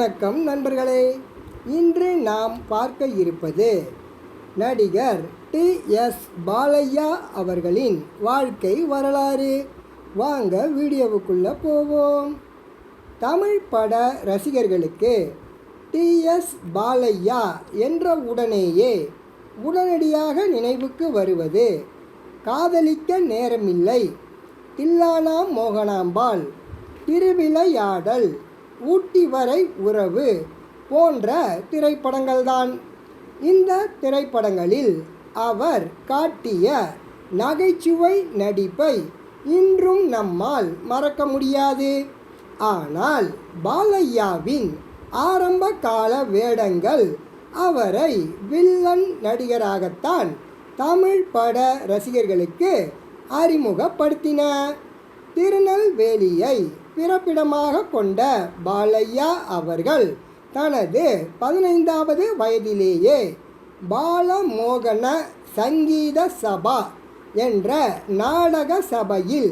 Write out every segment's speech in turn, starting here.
வணக்கம் நண்பர்களே. இன்று நாம் பார்க்க இருப்பது நடிகர் டி எஸ் பாலையா அவர்களின் வாழ்க்கை வரலாறு. வாங்க வீடியோவுக்குள்ளே போவோம். தமிழ் பட ரசிகர்களுக்கு டி எஸ் பாலையா என்ற உடனேயே உடனடியாக நினைவுக்கு வருவது காதலிக்க நேரமில்லை. தில்லானா மோகனாம்பாள் திருவிளையாடல் ஊட்டி வரை உறவு போன்ற திரைப்படங்கள்தான். இந்த திரைப்படங்களில் அவர் காட்டிய நகைச்சுவை நடிப்பை இன்றும் நம்மால் மறக்க முடியாது. ஆனால் பாலையாவின் ஆரம்ப கால வேடங்கள் அவரை வில்லன் நடிகராகத்தான் தமிழ் பட ரசிகர்களுக்கு அறிமுகப்படுத்தின. திருநெல்வேலியை பிறப்பிடமாக கொண்ட பாலையா அவர்கள் தனது பதினைந்தாவது வயதிலேயே பாலமோகன சங்கீத சபா என்ற நாடக சபையில்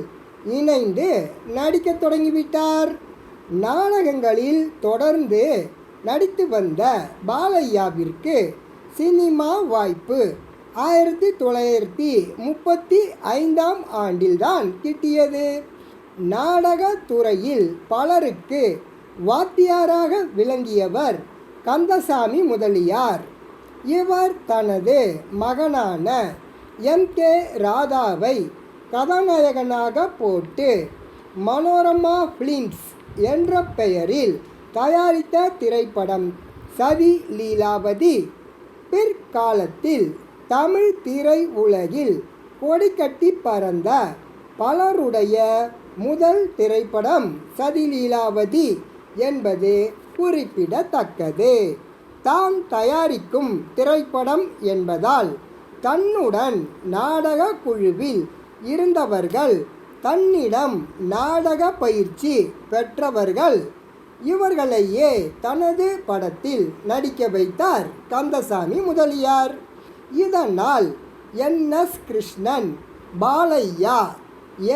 இணைந்து நடிக்கத் தொடங்கிவிட்டார். நாடகங்களில் தொடர்ந்து நடித்து வந்த பாலையாவிற்கு சினிமா வாய்ப்பு ஆயிரத்தி தொள்ளாயிரத்தி முப்பத்தி ஐந்தாம் ஆண்டில்தான் கிட்டியது. நாடகத் துறையில் பலருக்கு வாத்தியாராக விளங்கியவர் கந்தசாமி முதலியார். இவர் தனது மகனான எம். கே. ராதாவை கதாநாயகனாக போட்டு மனோரமா ஃபிலிம்ஸ் என்ற பெயரில் தயாரித்த திரைப்படம் சதி லீலாவதி. பிற்காலத்தில் தமிழ் திரை உலகில் கொடிக்கட்டி பறந்த பலருடைய முதல் திரைப்படம் சதிலீலாவதி என்பது குறிப்பிடத்தக்கது. தான் தயாரிக்கும் திரைப்படம் என்பதால் தன்னுடன் நாடக குழுவில் இருந்தவர்கள் தன்னிடம் நாடக பயிற்சி பெற்றவர்கள் இவர்களையே தனது படத்தில் நடிக்க வைத்தார் கந்தசாமி முதலியார். இதனால் என் எஸ் கிருஷ்ணன் பாலையா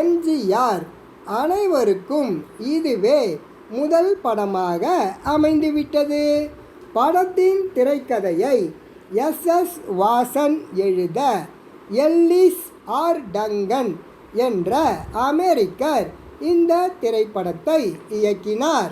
எம்ஜிஆர் அனைவருக்கும் இதுவே முதல் படமாக அமைந்துவிட்டது. படத்தின் திரைக்கதையை எஸ். எஸ். வாசன் எழுத எல்லிஸ் ஆர். டங்கன் என்ற அமெரிக்கர் இந்த திரைப்படத்தை இயக்கினார்.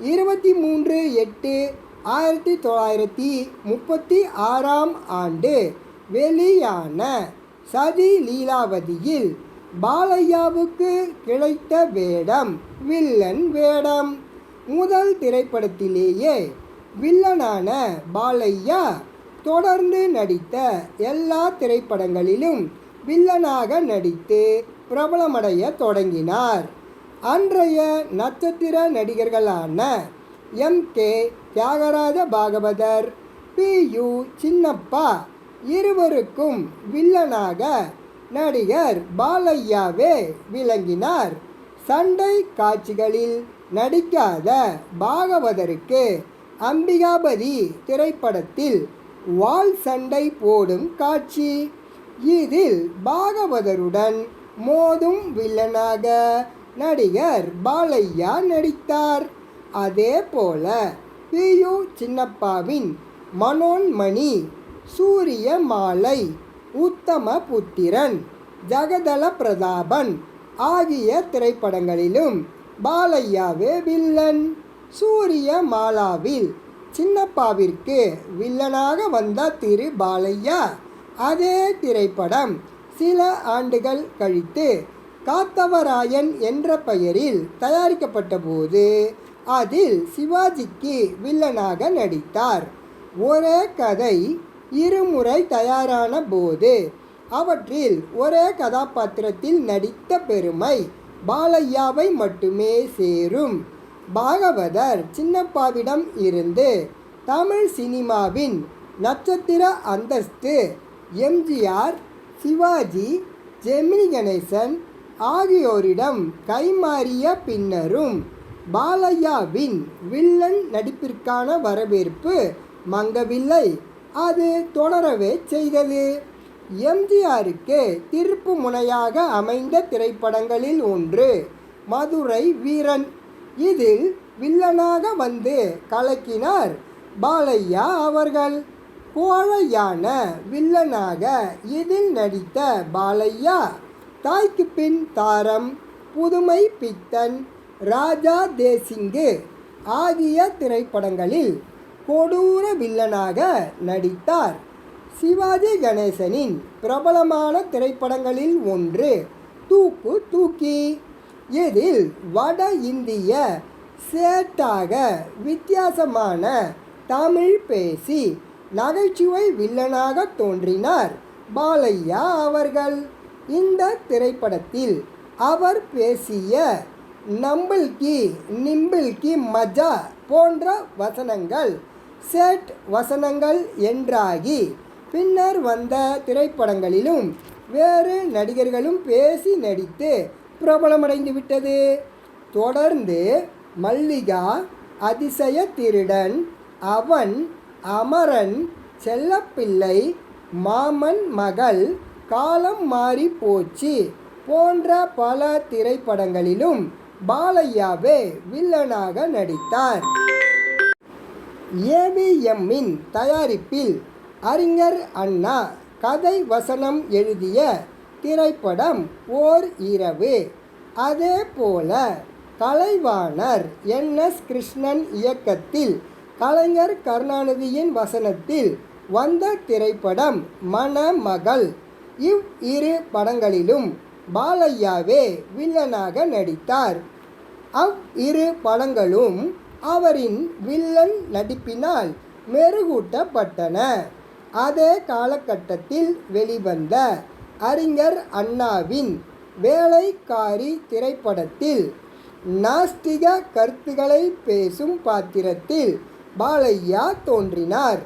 இருபத்தி மூன்று எட்டு ஆயிரத்தி தொள்ளாயிரத்தி முப்பத்தி ஆறாம் ஆண்டு வெளியான சதி லீலாவதியில் பாலையாவுக்கு கிடைத்த வேடம் வில்லன் வேடம். முதல் திரைப்படத்திலேயே வில்லனான பாலையா தொடர்ந்து நடித்த எல்லா திரைப்படங்களிலும் வில்லனாக நடித்து பிரபலமடைய தொடங்கினார். அன்றைய நட்சத்திர நடிகர்களான M. K. Thyagaraja Bhagavathar P. U. Chinnappa இருவருக்கும் வில்லனாக நடிகர் பாலையாவே விளங்கினார். சண்டை காட்சிகளில் நடிக்காத பாகவதருக்கு அம்பிகாபதி திரைப்படத்தில் வால் சண்டை போடும் காட்சி. இதில் பாகவதருடன் மோதும் வில்லனாக நடிகர் பாலையா நடித்தார். அதே போல பியு சின்னப்பாவின் மனோன்மணி சூரிய மாலை உத்தம புத்திரன் ஜகதல பிரதாபன் ஆகிய திரைப்படங்களிலும் பாலையாவே வில்லன். சூரிய மாலாவில் சின்னப்பாவிற்கு வில்லனாக வந்த திரு பாலையா அதே திரைப்படம் சில ஆண்டுகள் கழித்து காத்தவராயன் என்ற பெயரில் தயாரிக்கப்பட்ட போது அதில் சிவாஜிக்கு வில்லனாக நடித்தார். ஒரே கதை இருமுறை தயாரான போது அவற்றில் ஒரே கதாபாத்திரத்தில் நடித்த பெருமை பாலையாவை மட்டுமே சேரும். பாகவதர் சின்னப்பாவிடம் இருந்து தமிழ் சினிமாவின் நட்சத்திர அந்தஸ்து எம்ஜிஆர் சிவாஜி ஜெமினி கணேசன் ஆகியோரிடம் கைமாறிய பின்னரும் பாலையாவின் வில்லன் நடிப்பிற்கான வரவேற்பு மங்கவில்லை. அது தொடரவே செய்தது. எம்ஜிஆருக்கு திருப்பு முனையாக அமைந்த திரைப்படங்களில் ஒன்று மதுரை வீரன். இதில் வில்லனாக வந்து கலக்கினார் பாலையா அவர்கள். கோழையான வில்லனாக இதில் நடித்த பாலையா தாய்க்கு பின் தாரம் புதுமை பித்தன் ராஜா தேசிங்கு ஆகிய திரைப்படங்களில் கொடூர வில்லனாக நடித்தார். சிவாஜி கணேசனின் பிரபலமான திரைப்படங்களில் ஒன்று தூக்கு தூக்கி. இதில் வட இந்திய சேட்டாக வித்தியாசமான தமிழ் பேசி நகைச்சுவை வில்லனாக தோன்றினார் பாலையா அவர்கள். இந்த திரைப்படத்தில் அவர் பேசிய நம்பிள்கி நிம்பிள்கி மஜா போன்ற வசனங்கள் சேட் வசனங்கள் என்றாகி பின்னர் வந்த திரைப்படங்களிலும் வேறு நடிகர்களும் பேசி நடித்து பிரபலமடைந்து விட்டது. தொடர்ந்து மல்லிகா அதிசய திருடன் அவன் அமரன் செல்லப்பிள்ளை மாமன் மகள் காலம் மாறி போச்சு போன்ற பல திரைப்படங்களிலும் பாலையாவே வில்லனாக நடித்தார். ஏவிஎம்மின் தயாரிப்பில் அறிஞர் அண்ணா கதை வசனம் எழுதிய திரைப்படம் ஓர் இரவு. அதே போல கலைவாணர் என். எஸ். கிருஷ்ணன் இயக்கத்தில் கலைஞர் கருணாநிதியின் வசனத்தில் வந்த திரைப்படம் மணமகள். இவ் இரு படங்களிலும் பாலையாவே வில்லனாக நடித்தார். அவ் இரு படங்களும் அவரின் வில்லன் நடிப்பினால் மெருகூட்டப்பட்டன. அதே காலகட்டத்தில் வெளிவந்த அறிஞர் அண்ணாவின் வேலைக்காரி திரைப்படத்தில் நாஸ்திக கருத்துக்களை பேசும் பாத்திரத்தில் பாலையா தோன்றினார்.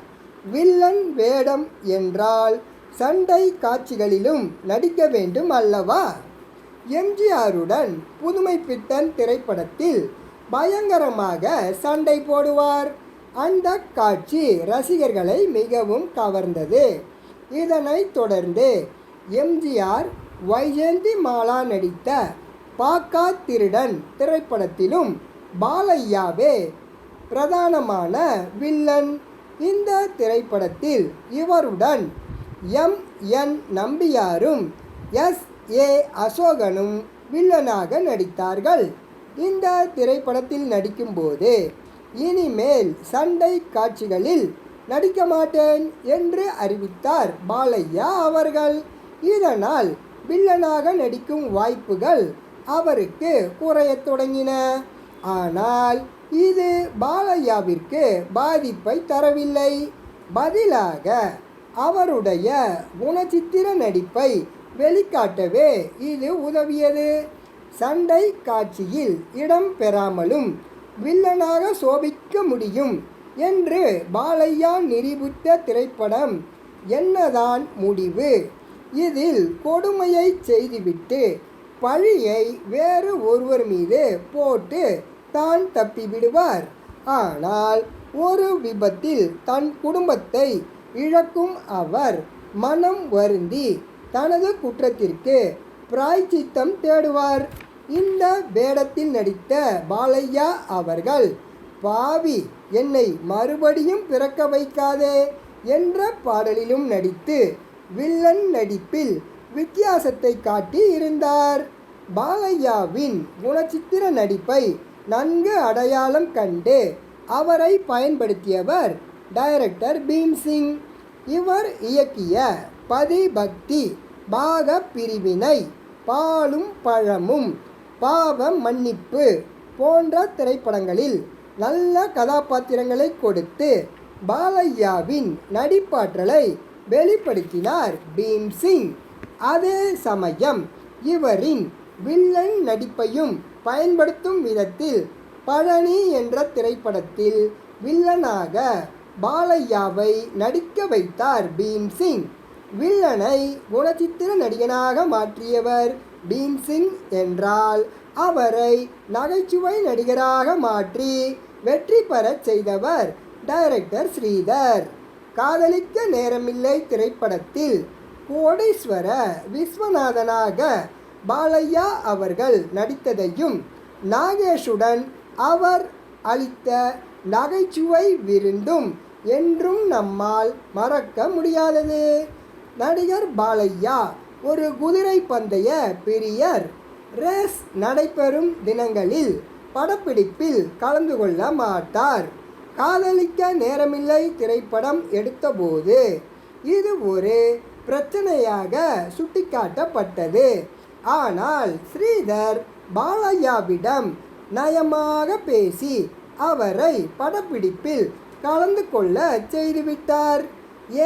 வில்லன் வேடம் என்றால் சண்டை காட்சிகளிலும் நடிக்க வேண்டும் அல்லவா? எம்ஜிஆருடன் புதுமைப்பித்தன் திரைப்படத்தில் பயங்கரமாக சண்டை போடுவார். அந்த காட்சி ரசிகர்களை மிகவும் கவர்ந்தது. இதனைத் தொடர்ந்து எம்ஜிஆர் வைஜெயந்தி மாலா நடித்த பாக்கா திருடன் திரைப்படத்திலும் பாலையாவே பிரதானமான வில்லன். இந்த திரைப்படத்தில் இவருடன் எம். என். நம்பியாரும் எஸ். ஏ. அசோகனும் வில்லனாக நடித்தார்கள். இந்த திரைப்படத்தில் நடிக்கும்போது இனிமேல் சண்டை காட்சிகளில் நடிக்க மாட்டேன் என்று அறிவித்தார் பாலையா அவர்கள். இதனால் வில்லனாக நடிக்கும் வாய்ப்புகள் அவருக்கு குறையத் தொடங்கின. ஆனால் இது பாலையாவிற்கு பாதிப்பை தரவில்லை. பதிலாக அவருடைய குணச்சித்திர நடிப்பை வெளிக்காட்டவே இது உதவியது. சண்டை காட்சியில் இடம் பெறாமலும் வில்லனாக சோபிக்க முடியும் என்று பாலையா நிரூபித்த திரைப்படம் என்னதான் முடிவு? இதில் கொடுமையை செய்துவிட்டு பழியை வேறு ஒருவர் மீது போட்டு தான் தப்பிவிடுவார். ஆனால் ஒரு விபத்தில் தன் குடும்பத்தை இழக்கும் அவர் மனம் வருந்தி தனது குற்றத்திற்கு பிராய்ச்சித்தம் தேடுவார். இந்த வேடத்தில் நடித்த பாலையா அவர்கள் பாவி என்னை மறுபடியும் பிறக்க வைக்காதே என்ற பாடலிலும் நடித்து வில்லன் நடிப்பில் வித்தியாசத்தை காட்டி இருந்தார். பாலையாவின் குணச்சித்திர நடிப்பை நன்கு அடையாளம் கண்டு அவரை பயன்படுத்தியவர் டைரக்டர் பீம்சிங். இவர் இயக்கிய பதிபக்தி பாக பிரிவினை பாலும் பழமும் பாவ மன்னிப்பு போன்ற திரைப்படங்களில் நல்ல கதாபாத்திரங்களை கொடுத்து பாலையாவின் நடிப்பாற்றலை வெளிப்படுத்தினார் பீம்சிங். அதே சமயம் இவரின் வில்லன் நடிப்பையும் பயன்படுத்தும் விதத்தில் பழனி என்ற திரைப்படத்தில் வில்லனாக பாலையாவை நடிக்க வைத்தார் பீம்சிங். வில்லனை குணச்சித்திர நடிகனாக மாற்றியவர் பீம்சிங் என்றால் அவரை நகைச்சுவை நடிகராக மாற்றி வெற்றி பெறச் செய்தவர் டைரக்டர் ஸ்ரீதர். காதலிக்க நேரமில்லை திரைப்படத்தில் கோடீஸ்வர விஸ்வநாதனாக பாலையா அவர்கள் நடித்ததையும் நாகேஷுடன் அவர் அளித்த நகைச்சுவை விருந்தும் என்றும் நம்மால் மறக்க முடியாதது. நடிகர் பாலையா ஒரு குதிரை பந்தய பிரியர். ரேஸ் நடைபெறும் தினங்களில் படப்பிடிப்பில் கலந்து கொள்ள மாட்டார். காதலிக்க நேரமில்லை திரைப்படம் எடுத்தபோது. இது ஒரு பிரச்சனையாக சுட்டிக்காட்டப்பட்டது. ஆனால் ஸ்ரீதர் பாலையாவிடம் நயமாக பேசி அவரை படப்பிடிப்பில் கலந்து கொள்ள செய்துவிட்டார்.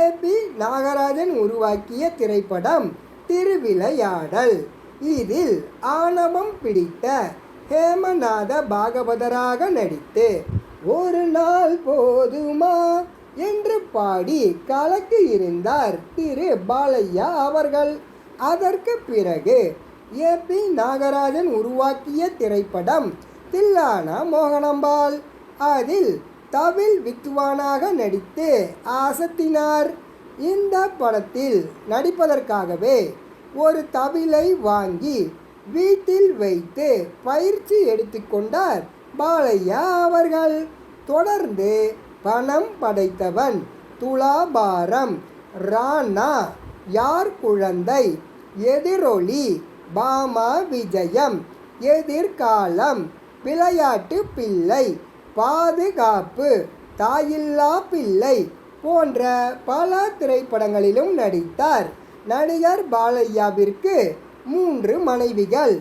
ஏபி நாகராஜன் உருவாக்கிய திரைப்படம் திருவிளையாடல். இதில் ஆணவம் பிடித்த ஹேமநாத பாகவதராக நடித்து ஒரு நாள் போதுமா என்று பாடி கலக்கு இருந்தார் திரு. பாலையா அவர்கள். அதற்கு பிறகு ஏ. பி. நாகராஜன் உருவாக்கிய திரைப்படம் தில்லானா மோகனம்பாள். அதில் தவில் வித்துவானாக நடித்து ஆசத்தினார். இந்த படத்தில் நடிப்பதற்காகவே ஒரு தவிலை வாங்கி வீட்டில் வைத்து பயிற்சி எடுத்துக்கொண்டார் பாலையா அவர்கள். தொடர்ந்து பணம் படைத்தவன் துலாபாரம் ராணா யார் குழந்தை எதிரொலி பாமா விஜயம் எதிர்காலம் விளையாட்டு பிள்ளை பாதுகாப்பு தாயில்லா பிள்ளை போன்ற பல திரைப்படங்களிலும் நடித்தார். நடிகர் பாலையாவிற்கு மூன்று மனைவிகள்.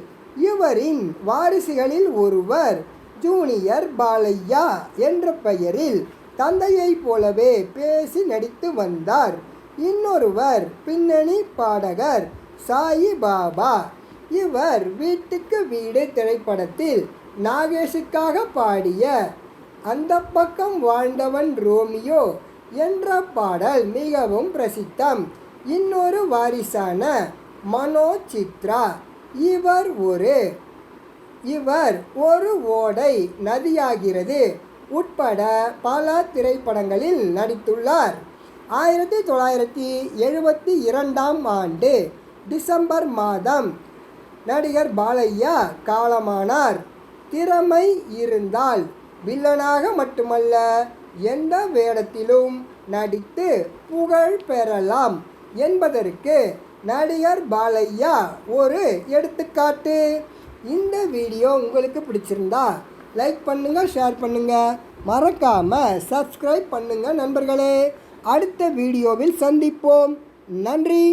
இவரின் வாரிசுகளில் ஒருவர் ஜூனியர் பாலையா என்ற பெயரில் தந்தையைப் போலவே பேசி நடித்து வந்தார். இன்னொருவர் பின்னணி பாடகர் சாயி பாபா. இவர் வீட்டுக்கு வீடு திரைப்படத்தில் நாகேஷுக்காக பாடிய அந்த பக்கம் வாழ்ந்தவன் ரோமியோ என்ற பாடல் மிகவும் பிரசித்தம். இன்னொரு வாரிசான மனோ சித்ரா இவர் ஒரு இவர் ஒரு ஓடை நதியாகிறது. உட்பட பல திரைப்படங்களில் நடித்துள்ளார். ஆயிரத்தி தொள்ளாயிரத்தி எழுபத்தி இரண்டாம் ஆண்டு டிசம்பர் மாதம் நடிகர் பாலையா காலமானார். திறமை இருந்தால் வில்லனாக மட்டுமல்ல எந்த வேடத்திலும் நடித்து புகழ் பெறலாம் என்பதற்கு நடிகர் பாலையா ஒரு எடுத்துக்காட்டு. இந்த வீடியோ உங்களுக்கு பிடிச்சிருந்தா லைக் பண்ணுங்கள் ஷேர் பண்ணுங்கள் மறக்காமல் சப்ஸ்கிரைப் பண்ணுங்கள் நண்பர்களே. அடுத்த வீடியோவில் சந்திப்போம். நன்றி.